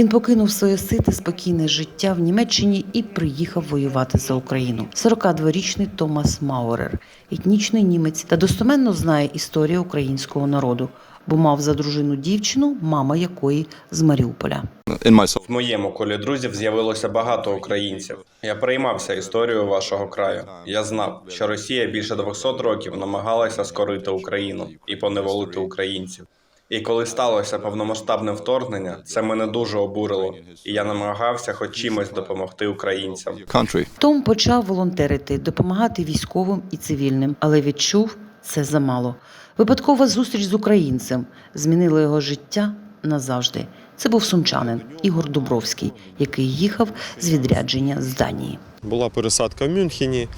Він покинув своє сите спокійне життя в Німеччині і приїхав воювати за Україну. 42-річний Томас Маурер, етнічний німець та достоменно знає історію українського народу, бо мав за дружину дівчину, мама якої з Маріуполя. В моєму колі друзів з'явилося багато українців. Я переймався історією вашого краю. Я знав, що Росія більше 200 років намагалася скорити Україну і поневолити українців. І коли сталося повномасштабне вторгнення, це мене дуже обурило, і я намагався хоч чимось допомогти українцям. Том почав волонтерити, допомагати військовим і цивільним, але відчув це замало. Випадкова зустріч з українцем змінила його життя назавжди. Це був сумчанин Ігор Дубровський, який їхав з відрядження з Данії. Була пересадка в Мюнхені.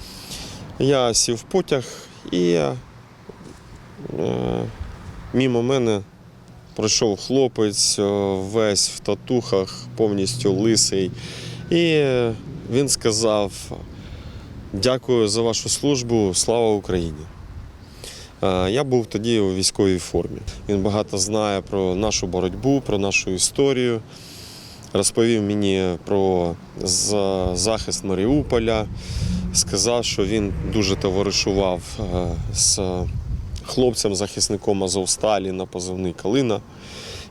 Я сів в потяг і е, мімо мене пройшов хлопець, е, весь в татухах, повністю лисий. І він сказав: Дякую за вашу службу, слава Україні. Е, Я був тоді у військовій формі. Він багато знає про нашу боротьбу, про нашу історію. Розповів мені про захист Маріуполя, сказав, що він дуже товаришував е, з хлопцем-захисником Азовсталі на позивний Калина.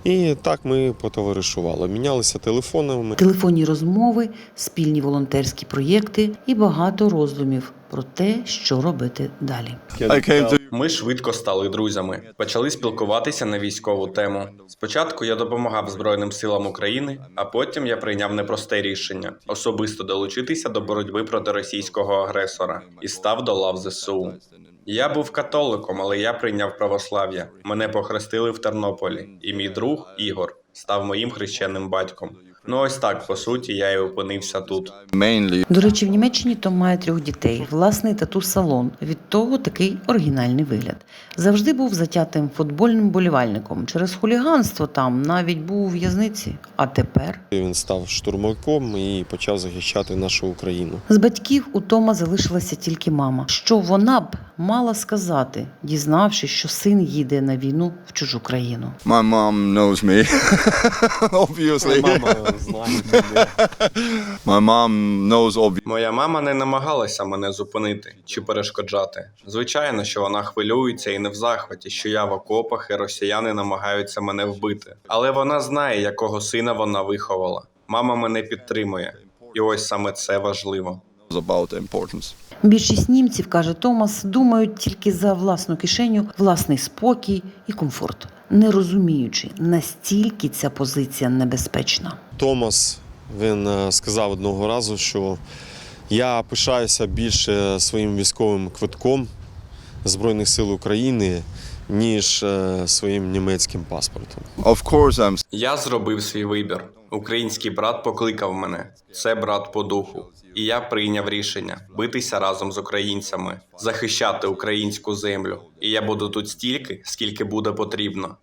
І так ми потоваришували. Мінялися телефонами. Телефонні розмови, спільні волонтерські проєкти і багато роздумів про те, що робити далі. I came to Ми швидко стали друзями, почали спілкуватися на військову тему. Спочатку я допомагав Збройним силам України, а потім я прийняв непросте рішення особисто долучитися до боротьби проти російського агресора і став до лав ЗСУ. Я був католиком, але я прийняв православ'я. Мене похрестили в Тернополі, і мій друг Ігор став моїм хрещеним батьком. Ну ось так, по суті, я і опинився тут. mainly До речі, в Німеччині Том має трьох дітей, власний тату-салон. Від того такий оригінальний вигляд. Завжди був затятим футбольним болівальником. Через хуліганство там навіть був у в'язниці. А тепер Він став штурмовиком і почав захищати нашу Україну. з батьків у Тома залишилася тільки мама. Що вона б мала сказати, дізнавшись, що син їде на війну в чужу країну. my mom knows me. obviously. Мама My mom knows obviously. Моя мама не намагалася мене зупинити чи перешкоджати. Звичайно, що вона хвилюється і не в захваті, що я в окопах і росіяни намагаються мене вбити. Але вона знає, якого сина вона виховала. Мама мене підтримує, і ось саме це важливо. about importance. Більшість німців, каже Томас, думають тільки за власну кишеню, власний спокій і комфорт, не розуміючи, настільки ця позиція небезпечна. Томас він е, сказав одного разу, що я пишаюся більше своїм військовим квитком Збройних сил України, ніж е, своїм німецьким паспортом. Of course, I'm Я зробив свій вибір. Український брат покликав мене. Це брат по духу. І я прийняв рішення битися разом з українцями, захищати українську землю. І я буду тут стільки, скільки буде потрібно.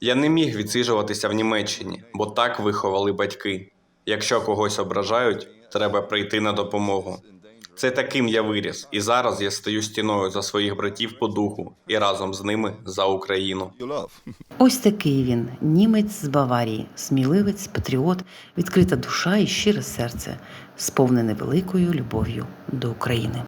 Я не міг відсиджуватися в Німеччині, бо так виховали батьки. Якщо когось ображають, треба прийти на допомогу. Це таким я виріс, і зараз я стою стіною за своїх братів по духу і разом з ними за Україну. Ось такий він, німець з Баварії, сміливець, патріот, відкрита душа і щире серце, сповнене великою любов'ю до України.